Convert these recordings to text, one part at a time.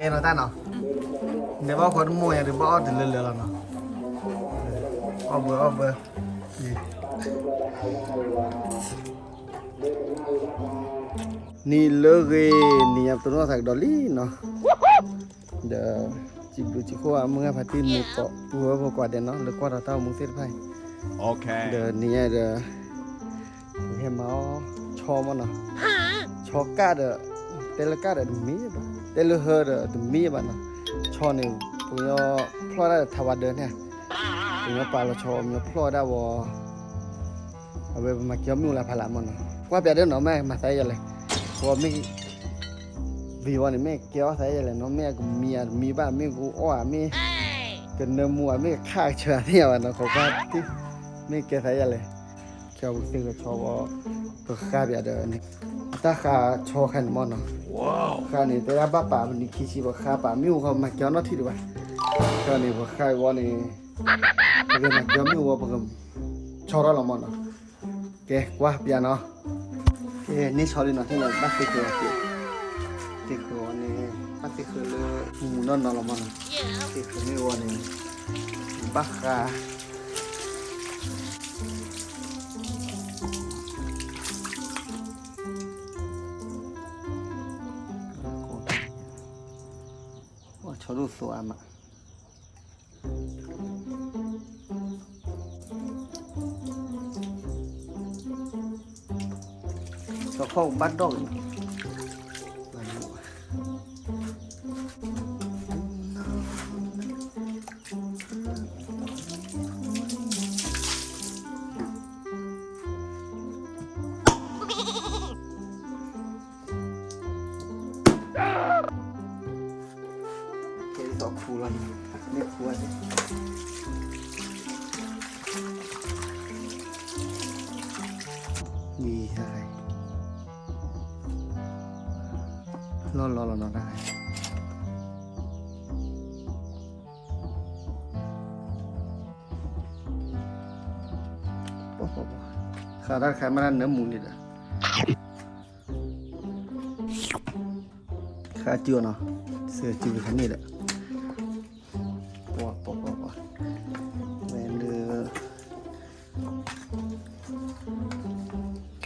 เอ็นเอาตั้นเนาะเดี๋ยวว่าคนมวยหรือว่าเอาถึงเรือๆแล้วเนาะเอาเบอร์เอาเบอร์นี่ แต่ลูเฮอร์ดมีบ้านะชอนึ่งปุยอพลอได้ทวัดเดินเนี่ยปุยอปลาเราชอมยอพลอได้วอเอาไปมาเกี่ยวมิวลาพลามันกว่าเปียเดินเนอะแม่มาใส่ยังเลยว่าไม่วิวันนี้แม่เกี่ยวใส่ยังเลยน้องแม่กูมีมีบ้านแม่กูอ้อแม่กันเนื้อมัวแม่ข้าเชื้อเนี่ยวันนะเขาก็ที่ไม่เกี่ยวใส่ยังเลยเกี่ยวซึ่งก็ชอบก็ฆ่าเปียเดินเนี่ย ตาข้าชอบขันมอนเนาะ Wow. ข้านี่แต่ละบ้าป่ามันนี่คิดว่าข้าป่ามิวเขามาเกี่ยวนาทีดีกว่าข้านี่ว่าข้าว่านี่เป็นมาเกี่ยวมิวว่าเพิ่งชอบเรามอนเนาะเกกว่าเปียเนาะเกนี่ชอบเลยเนาะที่เราบ้าติคือเกติคือวันนี้บ้าติคือเลยหมูนอนนอนละมอนติคือไม่วันนี้บ้าข้า kerusuhan. So kau badong.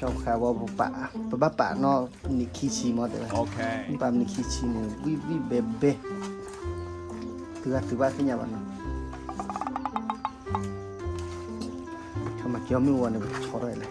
าขาว่าปะปะปะปะเนาะนี่ขี้ชีมอเด้อ Okay. ปามนี่ขี้ชีเนี่ยวิวิเบเบถือว่าถือว่าขึ้นยังบ้างเนาะทำมาเกี่ยวไม่วันเนี่ยชอได้เลย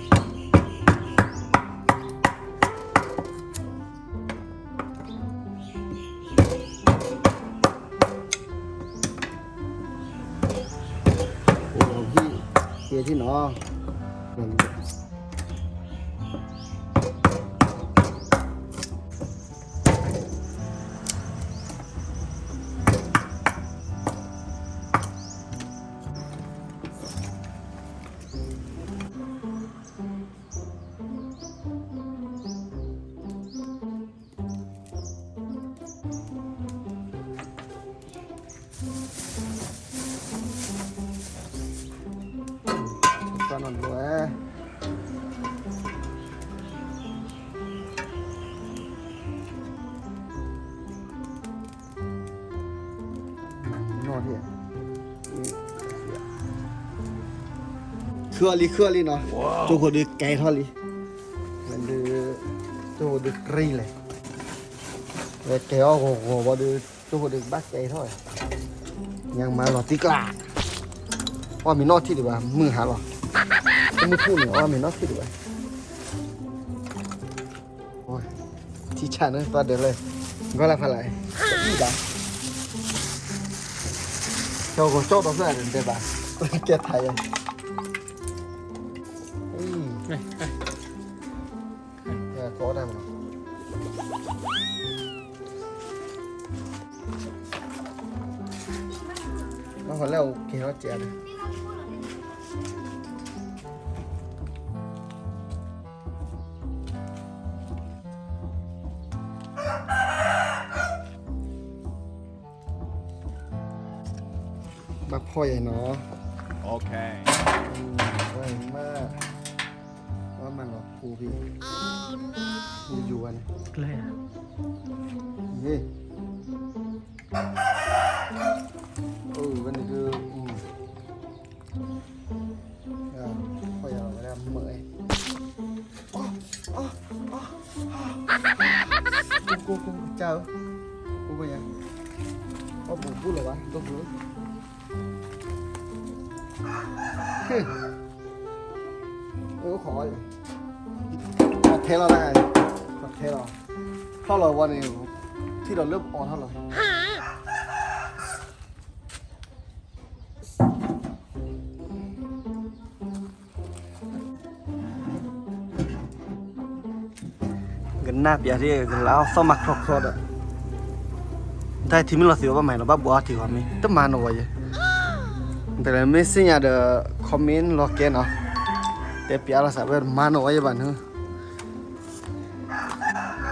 เกียร์ เครือลีเครือลีเนาะจูคนดูไก่ทอดลีมันดูจูคนดูกรีเลยเวทแกเอาโหโหดูจูคนดูบักไก่ทอดยังมาหลอดติกลาว่ามีนอที่ดีกว่ามือหาหรอก็ไม่พูดเนี่ยว่ามีนอที่ดีกว่าโอ้ยที่ชาเนอะตัวเดินเลยก็ละพลายนี่จ้ะเจ้าก็โจ้ตัวเสื้อเดินไปบ้างแกไทยอะ เออก็ได้หมดแล้วพอแล้วกินแล้วเจียเลยบักพ่อใหญ่เนาะ Okay. ปูพี่มีอยู่อันนี้เลยอะนี่เออวันนี้คืออืมอ่าพ่อใหญ่มาแล้วเมื่อยอ๋ออ๋ออ๋อกูกูกูเจ้ากูไปยังอ๋อปูปูเหรอวะตัวปู ขอเทเราได้ขอเทเราเท่าไหร่วันนี้ที่เราเริ่มออนเท่าไหร่กันหน้าเปียที่กันแล้วสมัครครอบครัวอะได้ที่มีเราเสียว่าใหม่เราบ้าบัวที่ว่ามีต้องมาหน่อยแต่ไม่สิ่งอย่าเดอคอมเมนต์ล็อกเกนเนาะแต่เปียเราสับเป็นมาหน่อยบ้านเนอะได้ที่เราสาสิ่งอย่างบ้ากันแล้วอรอกคราครอกคราเรียว่าภาษากว่าจูกว่าจุดติดกว่าจุดกรอดปลดบาดป่วยพลาไปเนาะ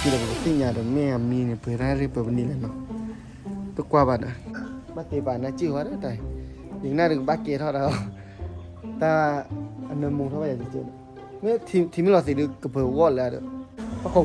พี่เราบอกสิ่งอย่างเดิมแม่มีเนี่ยเปิดหน้าเรียเปิดเป็นนี่เลยเนาะทุกวันบ้านอ่ะบ้านตีบ้านนะจิ้วว่าได้แต่ยังน่าดึงบ้าเกเท่าเราแต่อันนั้นมุงเท่าไหร่จริงๆเมื่อทีมทีมเราสิดูกระเพื่อวอดแล้วเด้อเพราะของ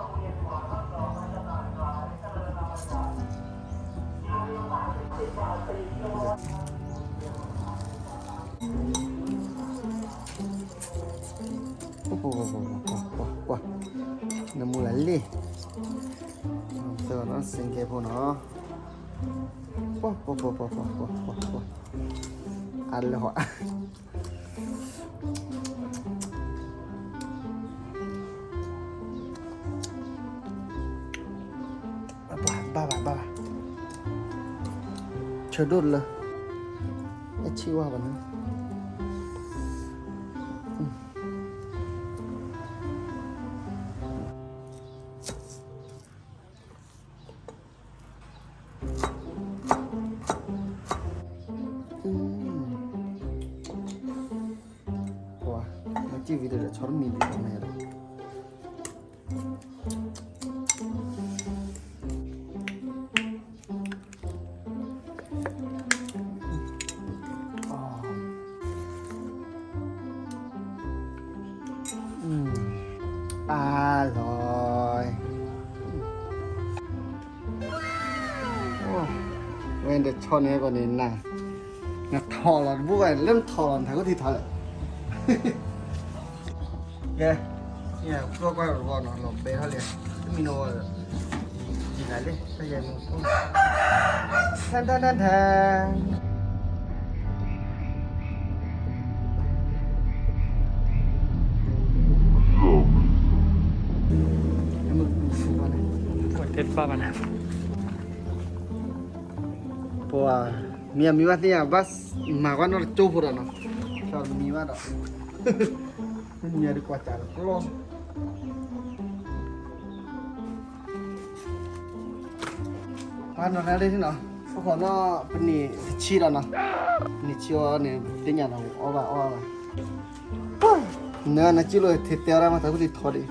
พวกเนาะปะปะปะปะปะปะปะปะอันละหอบ้าบ้าบ้าเชดดุลเลยไอชื่อว่าวันนี้ ร่อยโอ้เว้นแต่ชอนนี้กว่านี้นะนะทอหลอนบุ้ยเริ่มทอหลอนถ่ายก็ทีถ่ายเลยแกเนี่ยตัวก้อยหรือว่านาะหลบเบท่าเลยมีโน่เลยไหนดิใช่ยังแทนแทนแทนแทน ยดีกว่าจ้าลองอ่านอะไรที่เนาะพวกเขาเนาะเป็นนี่ชีเราเนะนี่ชีว่าเนี่ยเดี๋ยวเราเอาว่าเอาว่าเนื้อน่ะจิโร่เทเตอร์มาตะกุดิทอดี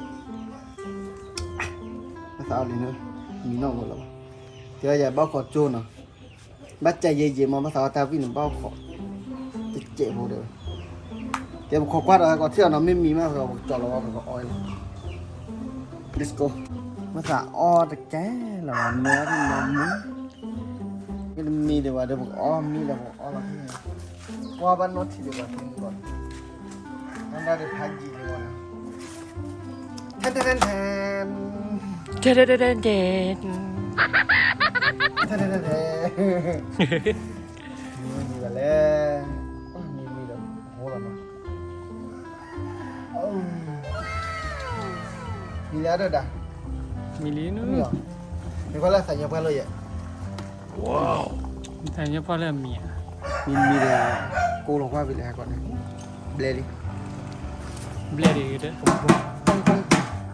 ภาษาอะไรเนาะ มีน้องหมดหรอเดี๋ยวอย่าบ้าขอจูนอะบัดใจเย็นๆมองมาสาวตาวิ่งหนึ่งบ้าขอติดเจ็บหมดเลยเดี๋ยวขอกวาดอะไรก่อนเที่ยวเราไม่มีมากเราจอดรอกัก็อ้อยเลย let's go มาสาอ้อตะแกหรอเนื้อที่มันมีไมีเดี๋ยวว่าเดี๋ยวบอกอ้อมีเดี๋ยวบอกอ้อแล้ที่ไว่าบ้านนดที่เดี๋ยวว่าที่ก่อนนั่นได้เดียวพักยีเดี๋ยวนะแทนแทนแทน ล้วนะให้ว่าเดี๋ยมออกอย่างที่นี่มาดอกชั่วโมงหรือมาดอกวิลเลียมไม่ก้าวเจ๋อเด้อกินก็เฮ้ยเจ๋อนะล้อกอะเฮ้ยล้อกอะใกล้เย็นล้อกอะพอเย็นล้อกอะคลอเย็นมันเลยก็ก่อมั้งชอทาวาเดิ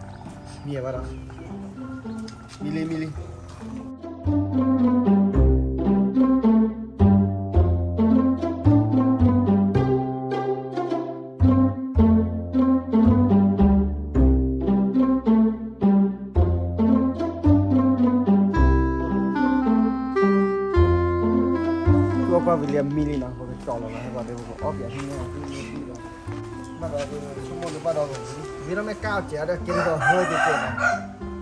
มก็ได้ครับชอทาวา เดิมเนาะมันจอดแล้วนะต่อเรา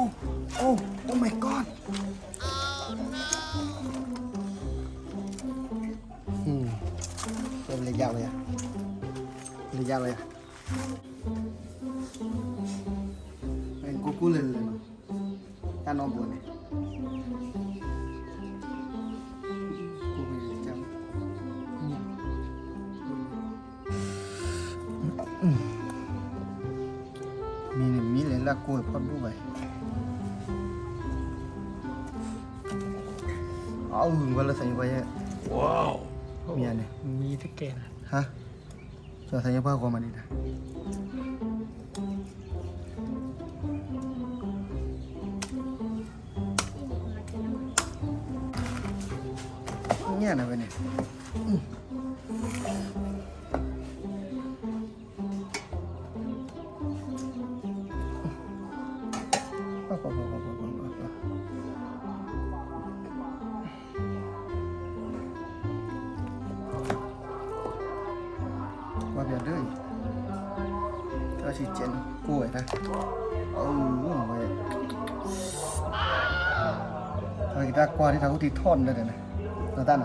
โอ้โอ้โอ้ my god อืมเป็นระยะเลยอะระยะเลยอะเป็นกูกูเลยเลยเนาะตานอนบนเนี่ย มีเลยละกล้วยพับด้วยเอาหึงวันละสัญญาไปเนี่ยว้าวเมียเนี่ยมีทุกเกณฑ์ฮะจะสัญญาพ่อกว่ามันดีนะเนี่ยนะไปเนี่ย ทำกีตาร์กว่าที่ทำกุฏิท่อนได้เลยนะนาตั้น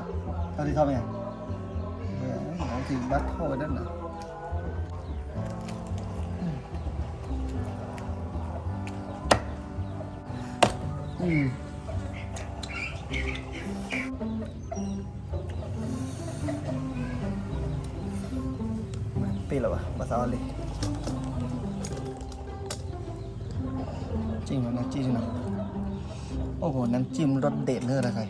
โอ้โห น้ำจิ้มรสเด็ดเลยนะครับ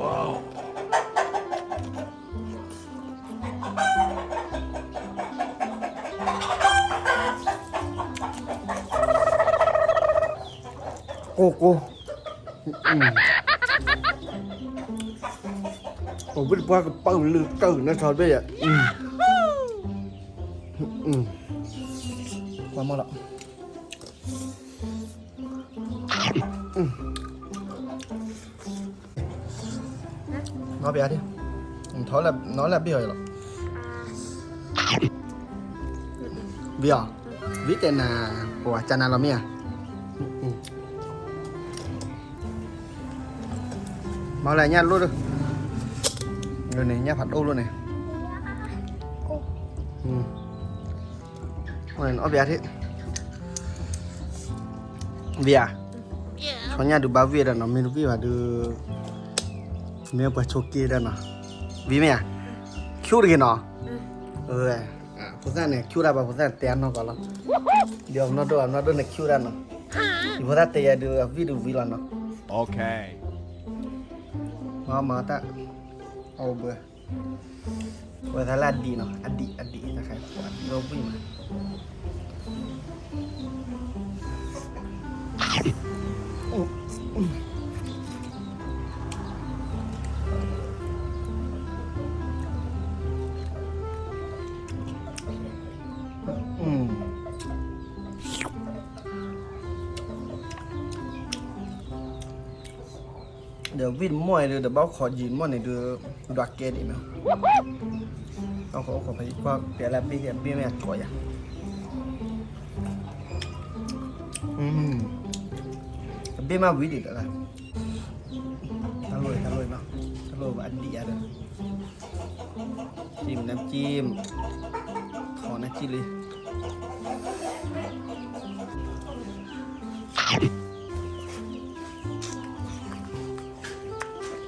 ว้าวโกโก้ ผมเป็นพ่อกับเปิ้ลลือเกินนะทอดไปอะอืมอืมความมั่งละน้อยไปอะดิทอดแล้วน้อยแล้วเบี้ยเหรอเบี้ยววิเตนาปัวจานาเราเมียมาอะไรเนี่ยรู้ด้วย rồi này nha phạt đô luôn này ừ. Ôi, nó bé thế vì à cho nhà được bao việt là nó mình vì mà được mình phải cho kia đó nó vì mẹ kêu được nó ừ à phụ gia này kêu ra bảo phụ gia tiền nó có lắm điều nó đồ nó đồ này kêu ra nó phụ gia tiền được vì được vì là nó Okay. mà mà ta เอาเบอร์เบอร์ทาราดีเนาะอดีอดีนะครับอดีโราวิ่งอื เดี๋ยววิ่งมั่วเลยเดี๋ยวเบ้าขอยืนมั่วในเดือดักเกตอีกเนาะเอาขาขอไปว่าเปลี่ยนแล้วพี่เห็นพี่ไม่อยากถอยอะอืมพี่มาวิดิตอะไรทะลุยทะลุยเนาะทะลุอันเดีอะไรจิ้มน้ำจิ้มขอน้ำจิ้มเลย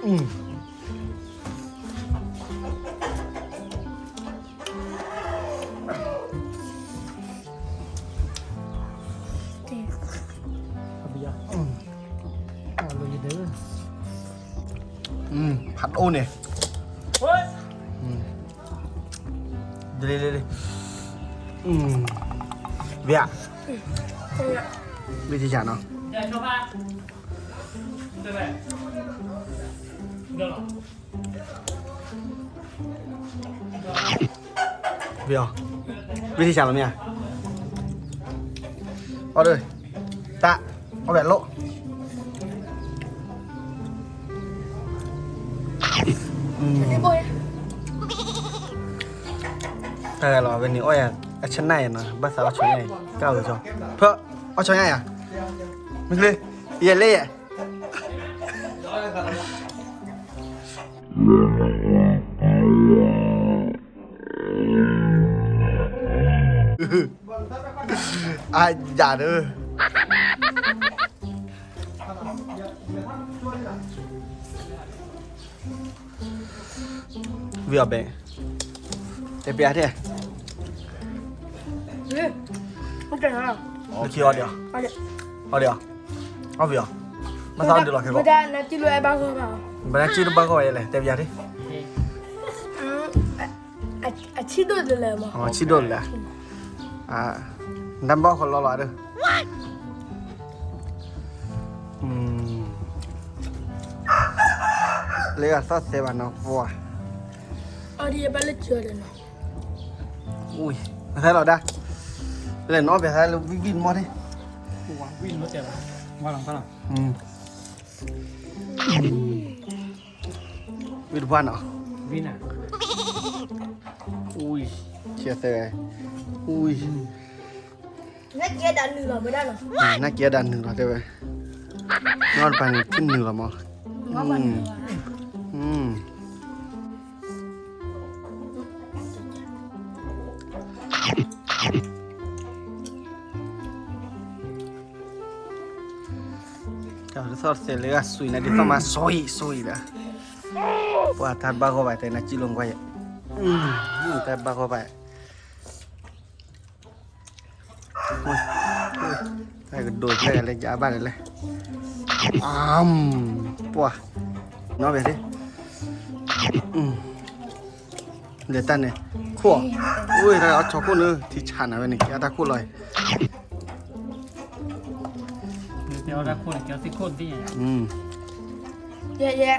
อืมเอาไปย่างเอาเลยเด้ออืมผัดโอ้เนี่ยเฮ้ยอืมเดี๋ยวเดี๋ยวเดี๋ยวอืมเบียร์วิธีจานเนาะเดี๋ยวชาวบ้านเดี๋ยวไปเดี๋ยวหรอเบียร์วิธีจาน เราเนี่ยเอาเลยตะเอาแบบโลอืม Ini boy. เออเหรอเป็นนี่โอ้ย อะอะชั้นในนะภาษาว่าชั้นในเก้าหรือจอเพื่อเอาชั้นในอะมึงเลยอย่าเล่อะอะอย่าเด้อวิวเบงเตะเปียเท่ Ini. Udah lah. ลูกคิวเอาเดี๋ยว Ada. เอาเดี๋ยวเอาเดี๋ยวมาซ้อนเดี๋ยวหรอแค่บอก Udah nanti lu eh bang bang. บันนั้นชื่อบ้างก็ไว้เลย เตะเปียเท่ Hmm. Aci tu dulu lah mah. อ๋อชิโดนแหละอ่าน้ำบอกคนรอๆเด้ออืมเรียกซอสเซ วานอฟัว Oh dia balik jual dah. อุ้ยไม่ใช่หรอได้เล่นน้องไปใช่เราวิ่งมอดิกูวางวิ่งรถเจ็บว่าหลังก็หลังอืมวิ่งบ้านเหรอ วิ่งอะอุ้ยเชียร์เซ่อุ้ย Nak dia dah ni lah, benar lah. อืมน่าเกลียดดันหนึ่งเหรอเด้อเว้ยนอนไปนี่ขึ้นหนึ่งเหรอหมอ Ngapa ni? อืมเจ้าที่ทอดเสร็จแล้วก็สุยนะเดี๋ยวต้องมาซอยซอยนะ apa tabako ba tay na chilong kwa ya hmm tabako ba tay ko do tay le ja ba le am po no be de hmm le tan ne kho ui ra cho ko ne thì chan na ni ya ta ko loi เดี๋ยวเราคนเดี๋ยวสิคนที่อืมเยอะแยะ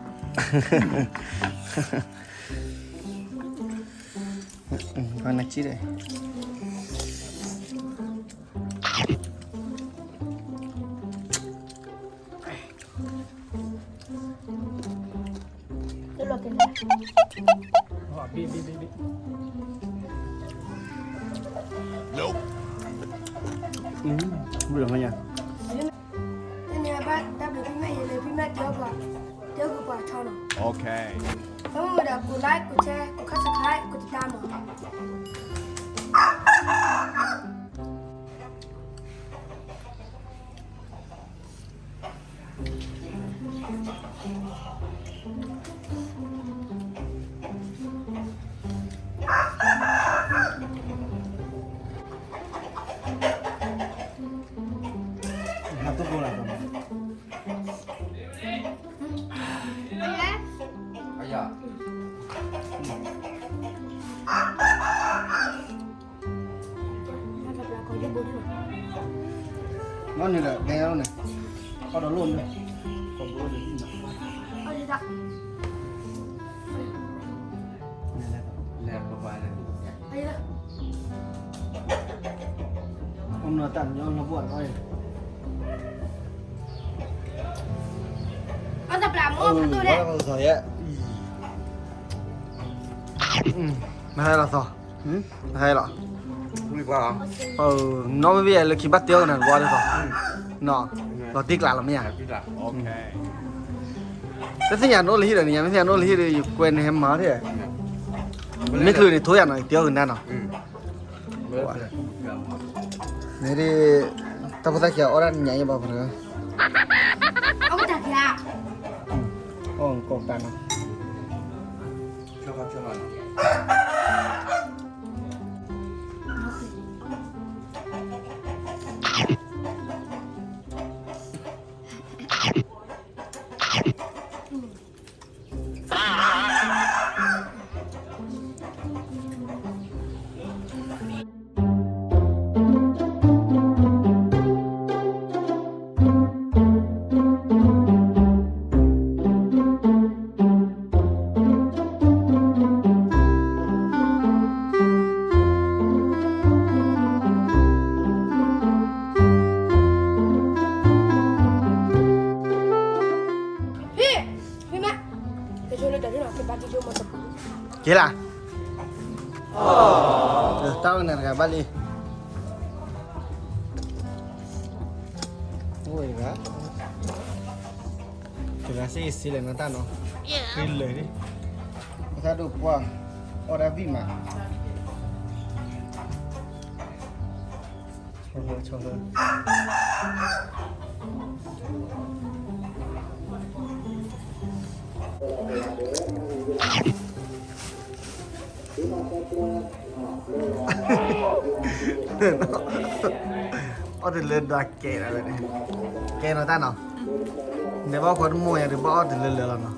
Ừ, con này chi đây Hola, うんはいらนี่กว่าเออน้องไม่เป็นเลยคิดบัตเตียวนั่นว่าได้ป่ะน้องเราติ๊กหลานเราไม่อยากติ๊กหลานโอเคแต่สิ่งอย่างโน้นเลยที่เดี๋ยวนี้ไม่สิ่งอย่างโน้นเลยที่เดี๋ยวอยู่เกวนแฮมมาที่ไม่คือในทุกอย่างหน่อยเตียวอื่นได้หรอนี่ดิตาพุทธเขียวอรันใหญ่บ่เพื่อนเอาจากยาอ๋อกองกันนะชอบครับชอบ Kira là Được, tao này là bắt đi Ôi gá Chúng ta sẽ xí lên nó ta nó Đi lời đi ออดเลือดดักเกนอะไรเนี่ยเกนอะไรตั้เนาะเดี๋ยวบอกคนมวยหรือบอกอดเลือดเลือดเนาะ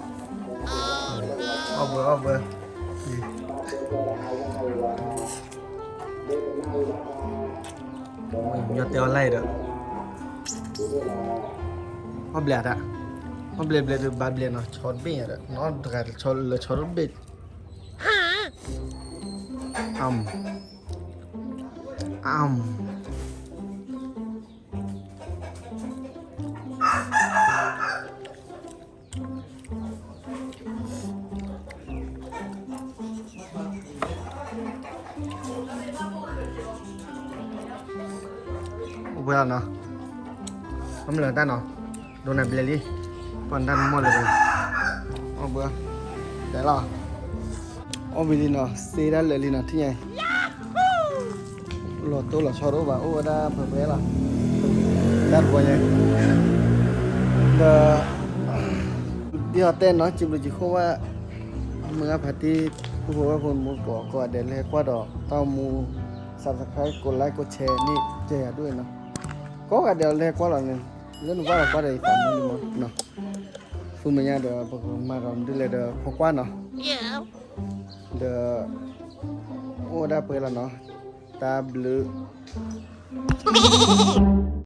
ออเบอร์ออเบอร์ยอดเตียวไล่เด้อมอเบียดอะมาเบียดเบียดบาดเบลเนาะชอนเบียดเนาะตระการชอนลชอนเบียด 阿姆，阿姆，我回来了。我们聊单呢，多拿玻璃，不然单摸了。我吧，来啦。าเนี่ยเล่นว่าเราก็ได้ตามมันมั้งเนาะฟูมันยังเดี๋ยวพวกมาเราดูเลยเดี๋ยวพกว่าเนาะเดี๋ยวโอ้ได้เปิดแล้วเนาะตาบลู